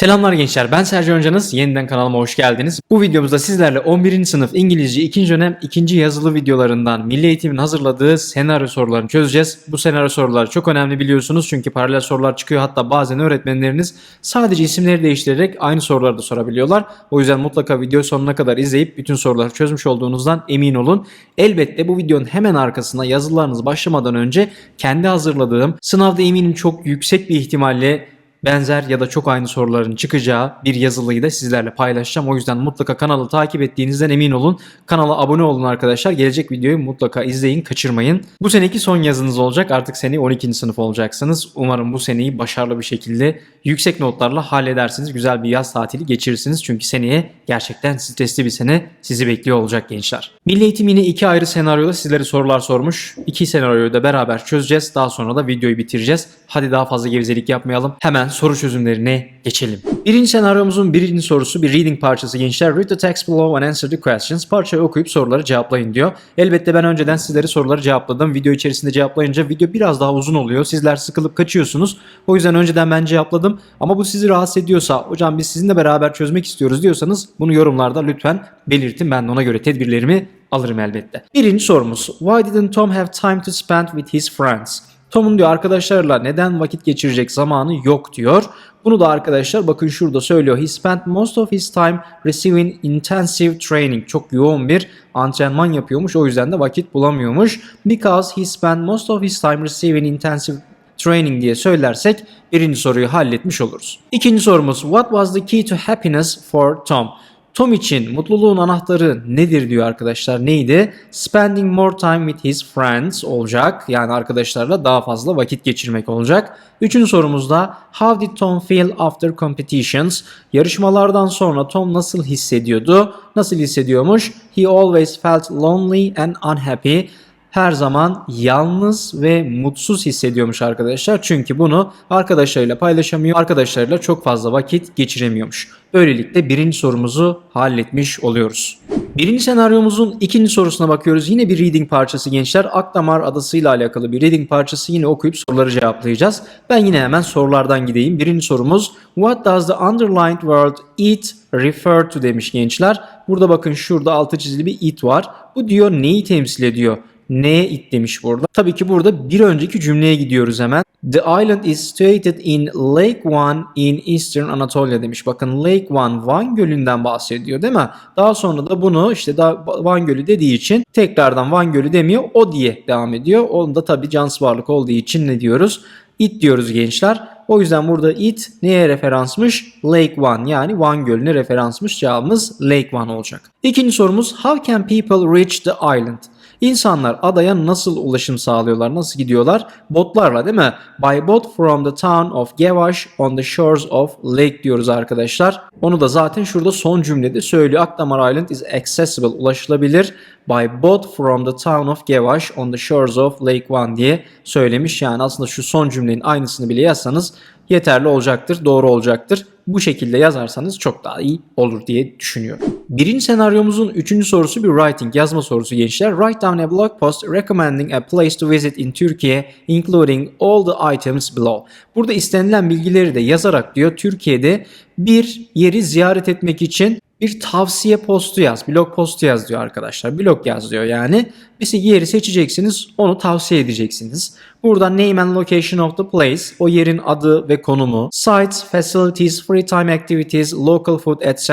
Selamlar gençler ben Sercan Hocanız yeniden kanalıma hoş geldiniz. Bu videomuzda sizlerle 11. sınıf İngilizce 2. dönem 2. yazılı videolarından Milli Eğitim'in hazırladığı senaryo sorularını çözeceğiz. Bu senaryo soruları çok önemli biliyorsunuz çünkü paralel sorular çıkıyor hatta bazen öğretmenleriniz sadece isimleri değiştirerek aynı soruları da sorabiliyorlar. O yüzden mutlaka video sonuna kadar izleyip bütün soruları çözmüş olduğunuzdan emin olun. Elbette bu videonun hemen arkasına yazılarınız başlamadan önce kendi hazırladığım sınavda eminim çok yüksek bir ihtimalle benzer ya da çok aynı soruların çıkacağı bir yazılıyı da sizlerle paylaşacağım. O yüzden mutlaka kanalı takip ettiğinizden emin olun. Kanala abone olun arkadaşlar. Gelecek videoyu mutlaka izleyin, kaçırmayın. Bu seneki son yazınız olacak. Artık sene 12. sınıf olacaksınız. Umarım bu seneyi başarılı bir şekilde yüksek notlarla halledersiniz. Güzel bir yaz tatili geçirirsiniz. Çünkü seneye gerçekten stresli bir sene sizi bekliyor olacak gençler. Milli Eğitim yine iki ayrı senaryoda sizlere sorular sormuş. İki senaryoyu da beraber çözeceğiz. Daha sonra da videoyu bitireceğiz. Hadi daha fazla gevezelik yapmayalım. Hemen soru çözümlerine geçelim. Birinci senaryomuzun birinci sorusu bir reading parçası gençler. Read the text below and answer the questions. Parçayı okuyup soruları cevaplayın diyor. Elbette ben önceden sizlere soruları cevapladım. Video içerisinde cevaplayınca video biraz daha uzun oluyor. Sizler sıkılıp kaçıyorsunuz. O yüzden önceden ben cevapladım. Ama bu sizi rahatsız ediyorsa, hocam biz sizinle beraber çözmek istiyoruz diyorsanız bunu yorumlarda lütfen belirtin. Ben de ona göre tedbirlerimi alırım elbette. Birinci sorumuz. Why didn't Tom have time to spend with his friends? Tom'un diyor arkadaşlarla neden vakit geçirecek zamanı yok diyor. Bunu da arkadaşlar bakın şurada söylüyor. He spent most of his time receiving intensive training. Çok yoğun bir antrenman yapıyormuş. O yüzden de vakit bulamıyormuş. Because he spent most of his time receiving intensive training diye söylersek birinci soruyu halletmiş oluruz. İkinci sorumuz. What was the key to happiness for Tom? Tom için mutluluğun anahtarı nedir diyor arkadaşlar. Neydi? Spending more time with his friends olacak. Yani arkadaşlarla daha fazla vakit geçirmek olacak. Üçüncü sorumuzda How did Tom feel after competitions? Yarışmalardan sonra Tom nasıl hissediyordu? Nasıl hissediyormuş? He always felt lonely and unhappy her zaman yalnız ve mutsuz hissediyormuş arkadaşlar. Çünkü bunu arkadaşlarıyla paylaşamıyor. Arkadaşlarıyla çok fazla vakit geçiremiyormuş. Böylelikle birinci sorumuzu halletmiş oluyoruz. Birinci senaryomuzun ikinci sorusuna bakıyoruz. Yine bir reading parçası gençler. Akdamar adasıyla alakalı bir reading parçası. Yine okuyup soruları cevaplayacağız. Ben yine hemen sorulardan gideyim. Birinci sorumuz What does the underlined word it refer to demiş gençler. Burada bakın şurada altı çizili bir it var. Bu diyor neyi temsil ediyor? Neye it demiş burada. Tabii ki burada bir önceki cümleye gidiyoruz hemen. The island is situated in Lake One in Eastern Anatolia demiş. Bakın Lake One Van Gölü'nden bahsediyor değil mi? Daha sonra da bunu işte da Van Gölü dediği için tekrardan Van Gölü demiyor o diye devam ediyor. Onda tabii cansız varlık olduğu için ne diyoruz? It diyoruz gençler. O yüzden burada it neye referansmış? Lake One yani Van Gölü'ne referansmış. Cevabımız Lake One olacak. İkinci sorumuz How can people reach the island? İnsanlar adaya nasıl ulaşım sağlıyorlar? Nasıl gidiyorlar? Botlarla değil mi? By boat from the town of Gevash on the shores of lake diyoruz arkadaşlar. Onu da zaten şurada son cümlede söylüyor. Akdamar Island is accessible, ulaşılabilir by boat from the town of Gevash on the shores of Lake One diye söylemiş. Yani aslında şu son cümlenin aynısını bile yazsanız yeterli olacaktır, doğru olacaktır. Bu şekilde yazarsanız çok daha iyi olur diye düşünüyorum. Birinci senaryomuzun üçüncü sorusu bir writing, yazma sorusu gençler. Write down a blog post recommending a place to visit in Turkey including all the items below. Burada istenilen bilgileri de yazarak diyor Türkiye'de bir yeri ziyaret etmek için bir tavsiye postu yaz, blog postu yaz diyor arkadaşlar. Blog yaz diyor yani. Bir yeri seçeceksiniz, onu tavsiye edeceksiniz. Burada name and location of the place, o yerin adı ve konumu, sites, facilities, free time activities, local food etc.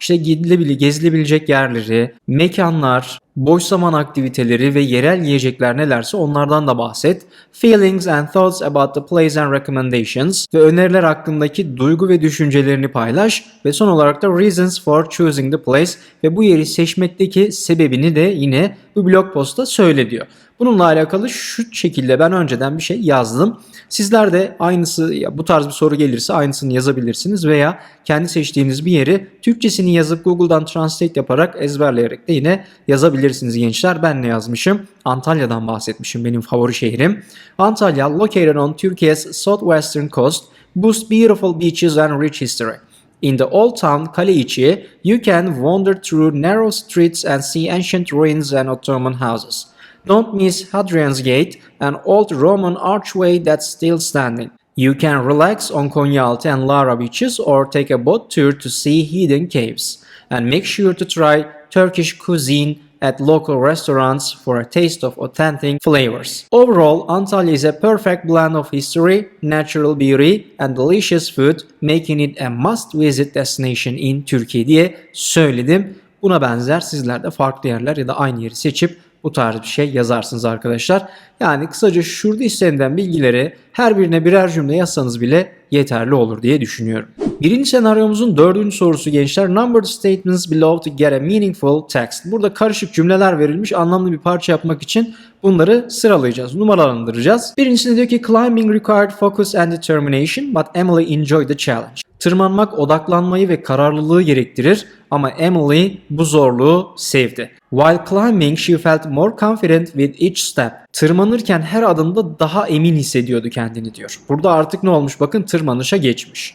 İşte gidilebilir, gezilebilecek yerleri, mekanlar, boş zaman aktiviteleri ve yerel yiyecekler nelerse onlardan da bahset. Feelings and thoughts about the place and recommendations ve öneriler hakkındaki duygu ve düşüncelerini paylaş ve son olarak da reasons for choosing the place ve bu yeri seçmekteki sebebini de yine bu blog postta söyle diyor. Bununla alakalı şu şekilde ben önceden bir şey yazdım. Sizler de aynısı ya bu tarz bir soru gelirse aynısını yazabilirsiniz veya kendi seçtiğiniz bir yeri Türkçesini yazıp Google'dan translate yaparak ezberleyerek de yine yazabilirsiniz gençler. Ben ne yazmışım? Antalya'dan bahsetmişim benim favori şehrim. Antalya located on Turkey's southwestern coast boasts beautiful beaches and rich history. In the old town Kaleiçi, you can wander through narrow streets and see ancient ruins and Ottoman houses. Don't miss Hadrian's Gate, an old Roman archway that's still standing. You can relax on Konyaaltı and Lara beaches or take a boat tour to see hidden caves. And make sure to try Turkish cuisine at local restaurants for a taste of authentic flavors. Overall, Antalya is a perfect blend of history, natural beauty, and delicious food, making it a must-visit destination in Turkey diye söyledim. Buna benzer sizler de farklı yerler ya da aynı yeri seçip bu tarz bir şey yazarsınız arkadaşlar. Yani kısaca şurada istenilen bilgileri her birine birer cümle yazsanız bile yeterli olur diye düşünüyorum. Birinci senaryomuzun dördüncü sorusu gençler. Number statements below to get a meaningful text. Burada karışık cümleler verilmiş anlamlı bir parça yapmak için bunları sıralayacağız, numaralandıracağız. Birincisinde diyor ki climbing required focus and determination but Emily enjoyed the challenge. Tırmanmak odaklanmayı ve kararlılığı gerektirir ama Emily bu zorluğu sevdi. While climbing she felt more confident with each step. Tırmanırken her adımda daha emin hissediyordu kendini diyor. Burada artık ne olmuş bakın tırmanışa geçmiş.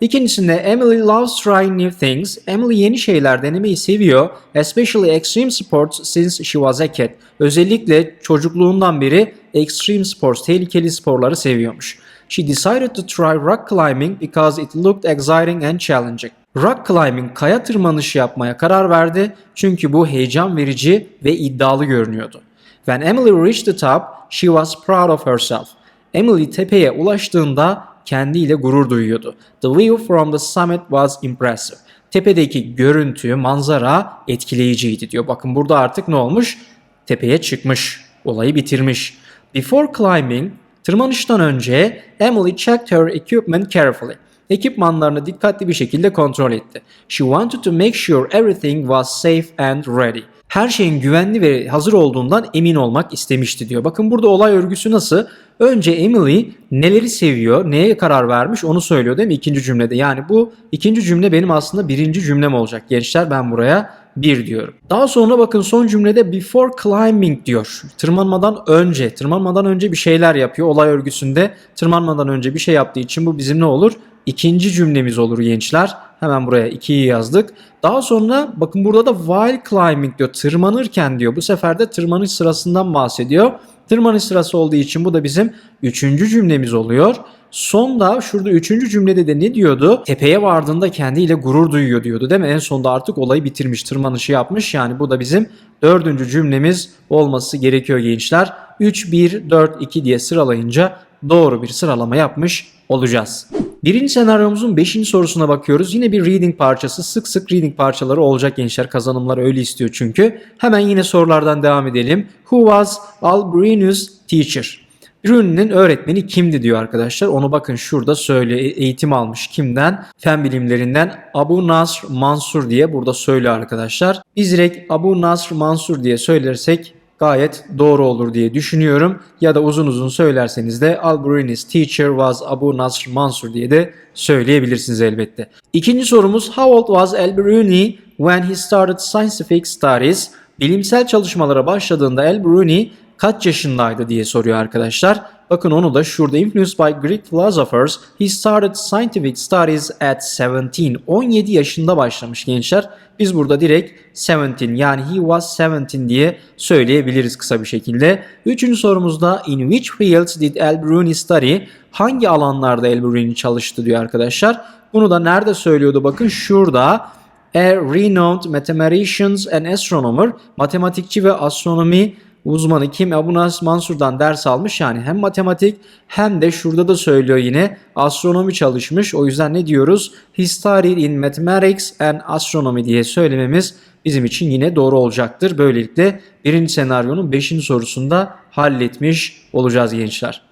İkincisinde Emily loves trying new things. Emily yeni şeyler denemeyi seviyor. Especially extreme sports since she was a kid. Özellikle çocukluğundan beri extreme sports, tehlikeli sporları seviyormuş. She decided to try rock climbing because it looked exciting and challenging. Rock climbing, kaya tırmanışı yapmaya karar verdi çünkü bu heyecan verici ve iddialı görünüyordu. When Emily reached the top, she was proud of herself. Emily tepeye ulaştığında kendiyle gurur duyuyordu. The view from the summit was impressive. Tepedeki görüntü, manzara etkileyiciydi diyor. Bakın burada artık ne olmuş? Tepeye çıkmış, olayı bitirmiş. Before climbing, tırmanıştan önce Emily checked her equipment carefully. Ekipmanlarını dikkatli bir şekilde kontrol etti. She wanted to make sure everything was safe and ready. Her şeyin güvenli ve hazır olduğundan emin olmak istemişti diyor. Bakın burada olay örgüsü nasıl? Önce Emily neleri seviyor, neye karar vermiş onu söylüyor değil mi ikinci cümlede. Yani bu ikinci cümle benim aslında birinci cümlem olacak. Gençler ben buraya bir diyorum. Daha sonra bakın son cümlede before climbing diyor. Tırmanmadan önce, tırmanmadan önce bir şeyler yapıyor. Olay örgüsünde tırmanmadan önce bir şey yaptığı için bu bizim ne olur? İkinci cümlemiz olur gençler. Hemen buraya 2'yi yazdık. Daha sonra bakın burada da while climbing diyor. Tırmanırken diyor. Bu sefer de tırmanış sırasından bahsediyor. Tırmanış sırası olduğu için bu da bizim üçüncü cümlemiz oluyor. Sonda şurada üçüncü cümlede de ne diyordu? Tepeye vardığında kendiyle gurur duyuyor diyordu değil mi? En sonda artık olayı bitirmiş, tırmanışı yapmış. Yani bu da bizim dördüncü cümlemiz olması gerekiyor gençler. 3, 1, 4, 2 diye sıralayınca doğru bir sıralama yapmış olacağız. Birinci senaryomuzun 5. sorusuna bakıyoruz. Yine bir reading parçası. Sık sık reading parçaları olacak gençler. Kazanımlar öyle istiyor çünkü. Hemen yine sorulardan devam edelim. Who was Albrinus teacher? Brünni'nin öğretmeni kimdi diyor arkadaşlar. Onu bakın şurada söyle eğitim almış kimden? Fen bilimlerinden Abu Nasr Mansur diye burada söylüyor arkadaşlar. Biz Abu Nasr Mansur diye söylersek gayet doğru olur diye düşünüyorum. Ya da uzun uzun söylerseniz de Al-Biruni's teacher was Abu Nasr Mansur diye de söyleyebilirsiniz elbette. İkinci sorumuz How old was Al-Biruni when he started scientific studies? Bilimsel çalışmalara başladığında Al-Biruni kaç yaşındaydı diye soruyor arkadaşlar. Bakın onu da şurada influenced by Greek philosophers he started scientific studies at 17. 17 yaşında başlamış gençler. Biz burada direkt 17 yani he was 17 diye söyleyebiliriz kısa bir şekilde. Üçüncü sorumuzda in which fields did El-Biruni study? Hangi alanlarda El-Biruni çalıştı diyor arkadaşlar. Bunu da nerede söylüyordu bakın şurada. A renowned mathematician and astronomer, matematikçi ve astronomi uzmanı kim? Abu Nasr Mansur'dan ders almış yani hem matematik hem de şurada da söylüyor yine astronomi çalışmış. O yüzden ne diyoruz? Studied in mathematics and astronomy diye söylememiz bizim için yine doğru olacaktır. Böylelikle birinci senaryonun beşinci sorusunda halletmiş olacağız gençler.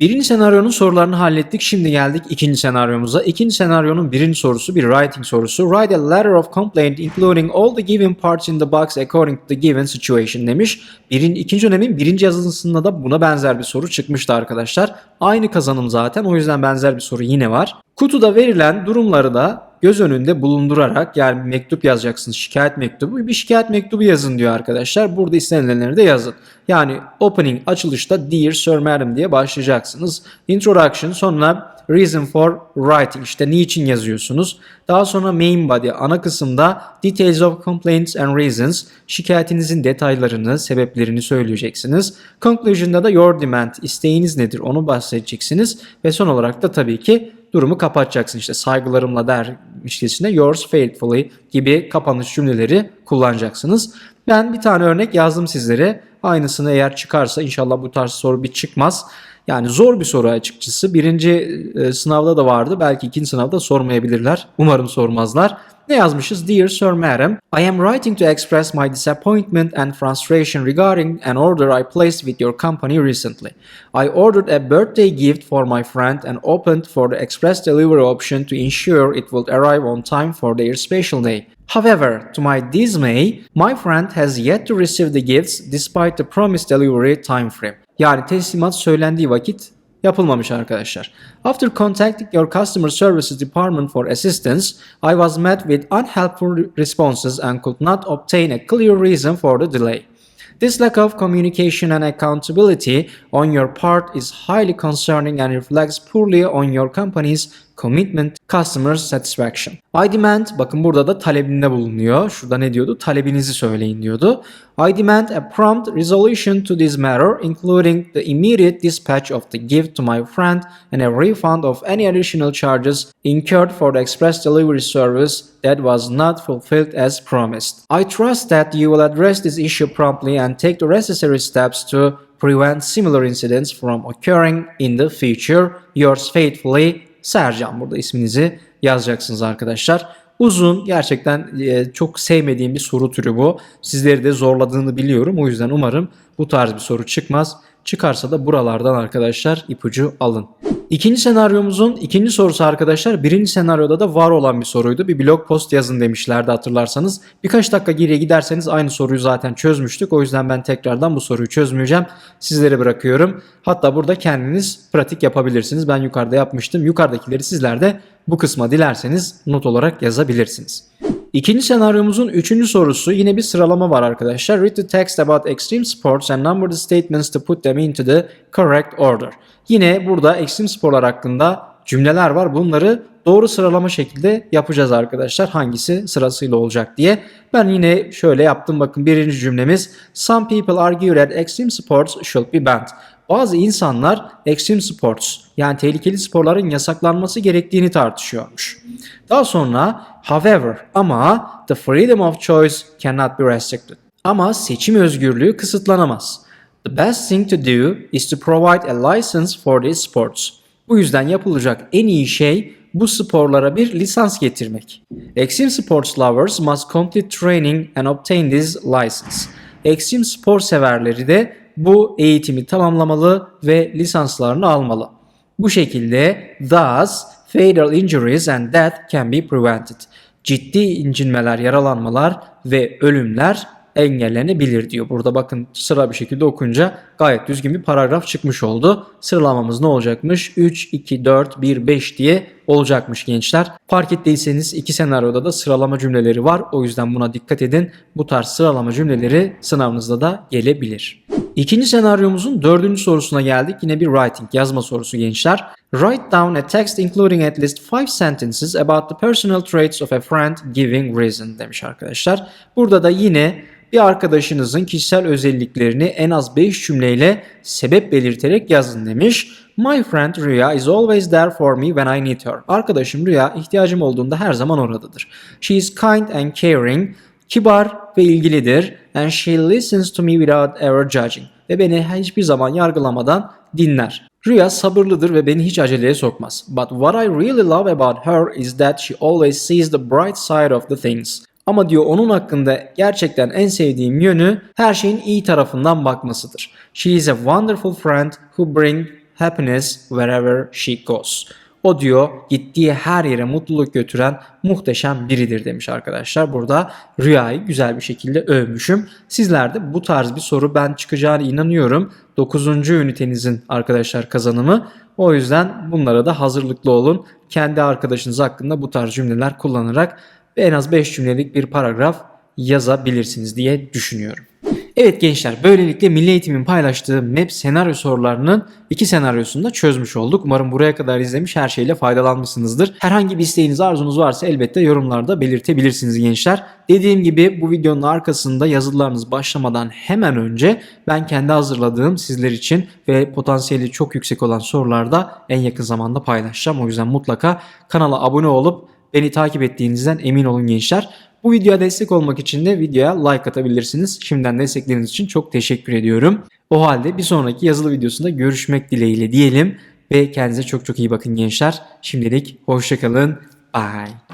Birinci senaryonun sorularını hallettik. Şimdi geldik ikinci senaryomuza. İkinci senaryonun birinci sorusu bir writing sorusu. Write a letter of complaint including all the given parts in the box according to the given situation demiş. Birin, ikinci dönemin birinci yazılısında da buna benzer bir soru çıkmıştı arkadaşlar. Aynı kazanım zaten o yüzden benzer bir soru yine var. Kutuda verilen durumları da göz önünde bulundurarak yani mektup yazacaksınız. Şikayet mektubu. Bir şikayet mektubu yazın diyor arkadaşlar. Burada istenilenleri de yazın. Yani opening açılışta Dear Sir Madam diye başlayacaksınız. Introduction sonra reason for writing işte niçin yazıyorsunuz. Daha sonra main body ana kısımda details of complaints and reasons şikayetinizin detaylarını, sebeplerini söyleyeceksiniz. Conclusion'da da your demand isteğiniz nedir onu bahsedeceksiniz ve son olarak da tabii ki durumu kapatacaksın. İşte saygılarımla der işlesine yours faithfully gibi kapanış cümleleri kullanacaksınız. Ben bir tane örnek yazdım sizlere. Aynısını eğer çıkarsa inşallah bu tarz soru bir çıkmaz. Yani zor bir soru açıkçası. Birinci e, sınavda da vardı. Belki ikinci sınavda sormayabilirler. Umarım sormazlar. Ne yazmışız? Dear Sir Madam, I am writing to express my disappointment and frustration regarding an order I placed with your company recently. I ordered a birthday gift for my friend and opened for the express delivery option to ensure it would arrive on time for their special day. However, to my dismay, my friend has yet to receive the gifts despite the promised delivery time frame. Yani teslimat söylendiği vakit yapılmamış arkadaşlar. After contacting your customer services department for assistance, I was met with unhelpful responses and could not obtain a clear reason for the delay. This lack of communication and accountability on your part is highly concerning and reflects poorly on your company's commitment to customer satisfaction. I demand, bakın burada da talebinde bulunuyor. Şurada ne diyordu? Talebinizi söyleyin diyordu. I demand a prompt resolution to this matter, including the immediate dispatch of the gift to my friend and a refund of any additional charges incurred for the express delivery service that was not fulfilled as promised. I trust that you will address this issue promptly and take the necessary steps to prevent similar incidents from occurring in the future. Yours faithfully, Sercan. Burada isminizi yazacaksınız arkadaşlar. Uzun, gerçekten e, çok sevmediğim bir soru türü bu. Sizleri de zorladığını biliyorum. O yüzden umarım bu tarz bir soru çıkmaz. Çıkarsa da buralardan arkadaşlar ipucu alın. İkinci senaryomuzun ikinci sorusu arkadaşlar birinci senaryoda da var olan bir soruydu. Bir blog post yazın demişlerdi hatırlarsanız. Birkaç dakika geriye giderseniz aynı soruyu zaten çözmüştük. O yüzden ben tekrardan bu soruyu çözmeyeceğim. Sizlere bırakıyorum. Hatta burada kendiniz pratik yapabilirsiniz. Ben yukarıda yapmıştım. Yukarıdakileri sizler de bu kısma dilerseniz not olarak yazabilirsiniz. İkinci senaryomuzun üçüncü sorusu yine bir sıralama var arkadaşlar. Read the text about extreme sports and number the statements to put them into the correct order. Yine burada ekstrem sporlar hakkında cümleler var. Bunları doğru sıralama şekilde yapacağız arkadaşlar. Hangisi sırasıyla olacak diye. Ben yine şöyle yaptım. Bakın birinci cümlemiz. Some people argue that extreme sports should be banned. Bazı insanlar extreme sports yani tehlikeli sporların yasaklanması gerektiğini tartışıyormuş. Daha sonra however ama the freedom of choice cannot be restricted. Ama seçim özgürlüğü kısıtlanamaz. The best thing to do is to provide a license for these sports. Bu yüzden yapılacak en iyi şey bu sporlara bir lisans getirmek. Extreme sports lovers must complete training and obtain this license. Extreme spor severleri de bu eğitimi tamamlamalı ve lisanslarını almalı. Bu şekilde thus fatal injuries and death can be prevented. Ciddi incinmeler, yaralanmalar ve ölümler engellenebilir diyor. Burada bakın sıra bir şekilde okunca gayet düzgün bir paragraf çıkmış oldu. Sıralamamız ne olacakmış? 3, 2, 4, 1, 5 diye olacakmış gençler. Fark ettiyseniz iki senaryoda da sıralama cümleleri var. O yüzden buna dikkat edin. Bu tarz sıralama cümleleri sınavınızda da gelebilir. İkinci senaryomuzun dördüncü sorusuna geldik. Yine bir writing, yazma sorusu gençler. Write down a text including at least five sentences about the personal traits of a friend giving reason demiş arkadaşlar. Burada da yine bir arkadaşınızın kişisel özelliklerini en az 5 cümleyle sebep belirterek yazın demiş. My friend Rüya is always there for me when I need her. Arkadaşım Rüya ihtiyacım olduğunda her zaman oradadır. She is kind and caring, kibar ve ilgilidir. And she listens to me without ever judging. Ve beni hiçbir zaman yargılamadan dinler. Rüya sabırlıdır ve beni hiç aceleye sokmaz. But what I really love about her is that she always sees the bright side of the things. Ama diyor onun hakkında gerçekten en sevdiğim yönü her şeyin iyi tarafından bakmasıdır. She is a wonderful friend who bring happiness wherever she goes. O diyor gittiği her yere mutluluk götüren muhteşem biridir demiş arkadaşlar. Burada rüyayı güzel bir şekilde övmüşüm. Sizler de bu tarz bir soru ben çıkacağına inanıyorum. 9. ünitenizin arkadaşlar kazanımı. O yüzden bunlara da hazırlıklı olun. Kendi arkadaşınız hakkında bu tarz cümleler kullanarak en az 5 cümlelik bir paragraf yazabilirsiniz diye düşünüyorum. Evet gençler böylelikle Milli Eğitim'in paylaştığı MEP senaryo sorularının iki senaryosunu da çözmüş olduk. Umarım buraya kadar izlemiş her şeyle faydalanmışsınızdır. Herhangi bir isteğiniz arzunuz varsa elbette yorumlarda belirtebilirsiniz gençler. Dediğim gibi bu videonun arkasında yazılarınız başlamadan hemen önce ben kendi hazırladığım sizler için ve potansiyeli çok yüksek olan sorularda en yakın zamanda paylaşacağım. O yüzden mutlaka kanala abone olup beni takip ettiğinizden emin olun gençler. Bu videoya destek olmak için de videoya like atabilirsiniz. Şimdiden destekleriniz için çok teşekkür ediyorum. O halde bir sonraki yazılı videosunda görüşmek dileğiyle diyelim ve kendinize çok çok iyi bakın gençler. Şimdilik hoşçakalın. Bye.